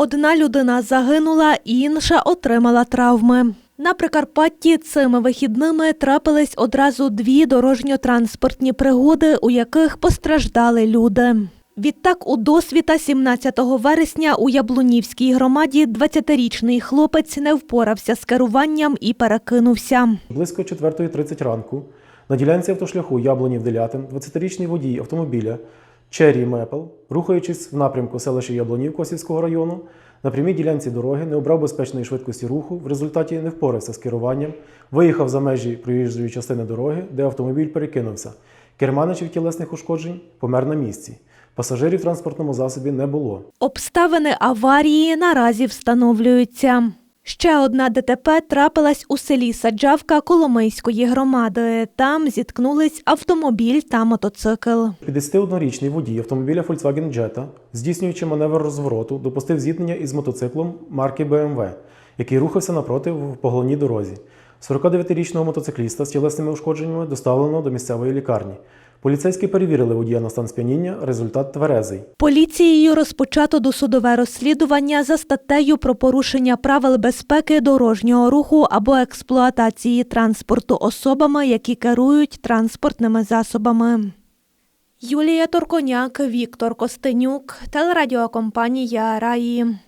Одна людина загинула, інша отримала травми. На Прикарпатті цими вихідними трапились одразу дві дорожньо-транспортні пригоди, у яких постраждали люди. Відтак, у досвіта 17 вересня у Яблунівській громаді 20-річний хлопець не впорався з керуванням і перекинувся. Близько 4.30 ранку на ділянці автошляху Яблонів-Делятин 20-річний водій автомобіля Черрі Мепл, рухаючись в напрямку селища Яблонів Косівського району, на прямій ділянці дороги не обрав безпечної швидкості руху, в результаті не впорався з керуванням, виїхав за межі проїжджої частини дороги, де автомобіль перекинувся. Керманичів тілесних ушкоджень помер на місці. Пасажирів в транспортному засобі не було. Обставини аварії наразі встановлюються. Ще одна ДТП трапилась у селі Саджавка Коломийської громади. Там зіткнулись автомобіль та мотоцикл. 51-річний водій автомобіля Volkswagen Jetta, здійснюючи маневр розвороту, допустив зіткнення із мотоциклом марки BMW, який рухався напроти в поголовній дорозі. 49-річного мотоцикліста з тілесними ушкодженнями доставлено до місцевої лікарні. Поліцейські перевірили водія на стан сп'яніння, результат тверезий. Поліцією розпочато досудове розслідування за статтею про порушення правил безпеки дорожнього руху або експлуатації транспорту особами, які керують транспортними засобами. Юлія Торконяк, Віктор Костенюк, телерадіокомпанія Раї.